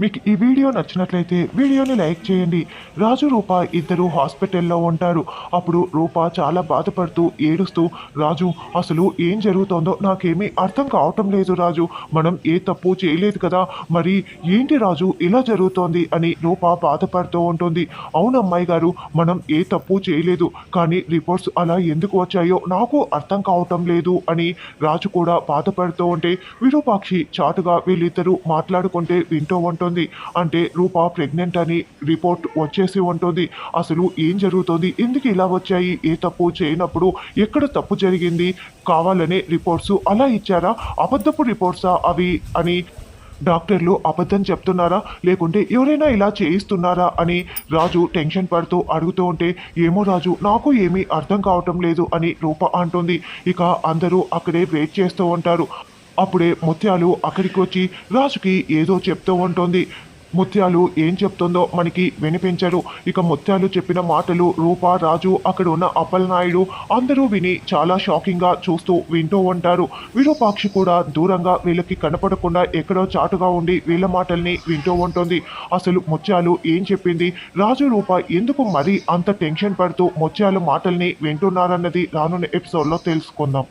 మీకు ఈ వీడియో నచ్చినట్లయితే వీడియోని లైక్ చేయండి. రాజు రూప ఇద్దరు హాస్పిటల్లో ఉంటారు. అప్పుడు రూప చాలా బాధపడుతూ ఏడుస్తూ రాజు అసలు ఏం జరుగుతోందో నాకేమీ అర్థం కావటం లేదు రాజు. మనం ఏ తప్పు చేయలేదు కదా. మరి ఏంటి రాజు ఇలా జరుగుతోంది? అని రూప బాధపడుతూ ఉంటుంది. అవును అమ్మాయి గారు మనం ఏ తప్పు చేయలేదు. కానీ రిపోర్ట్స్ అలా ఎందుకు వచ్చాయో నాకు అర్థం కావటం లేదు అని రాజు కూడా బాధపడుతూ ఉంటే విరూపాక్షి చాటుగా వీళ్ళిద్దరూ మాట్లాడుకుంటే వింటూ ఉంటుంది అంటే రూప ప్రెగ్నెంట్ అని రిపోర్ట్ వచ్చేసి ఉంటుంది. అసలు ఏం జరుగుతుంది? ఎందుకు ఇలా వచ్చాయి? ఏ తప్పు చేయనప్పుడు ఎక్కడ తప్పు జరిగింది? కావాలనే రిపోర్ట్స్ అలా ఇచ్చారా? అబద్ధపు రిపోర్ట్సా అవి అని డాక్టర్లు అబద్ధం చెప్తున్నారా? లేకుంటే ఎవరైనా ఇలా చేయిస్తున్నారా? అని రాజు టెన్షన్ పడుతూ అడుగుతూ ఉంటే ఏమో రాజు నాకు ఏమీ అర్థం కావటం లేదు అని రూప అంటుంది. ఇక అందరూ అక్కడే వెయిట్ చేస్తూ ఉంటారు. అప్పుడే ముత్యాలు అక్కడికి వచ్చి రాజుకి ఏదో చెప్తూ ఉంటుంది. ముత్యాలు ఏం చెప్తుందో మనకి వినిపించరు ఇక ముత్యాలు చెప్పిన మాటలు రూప రాజు అక్కడ ఉన్న అప్పలనాయుడు అందరూ విని చాలా షాకింగ్గా చూస్తూ వింటూ ఉంటారు. విరూపాక్షి కూడా దూరంగా వీళ్ళకి కనపడకుండా ఎక్కడో చాటుగా ఉండి వీళ్ళ మాటల్ని వింటూ ఉంటుంది. అసలు ముత్యాలు ఏం చెప్పింది? రాజు రూప ఎందుకు మరీ అంత టెన్షన్ పడుతూ ముత్యాలు మాటల్ని వింటున్నారన్నది రానున్న ఎపిసోడ్లో తెలుసుకుందాం.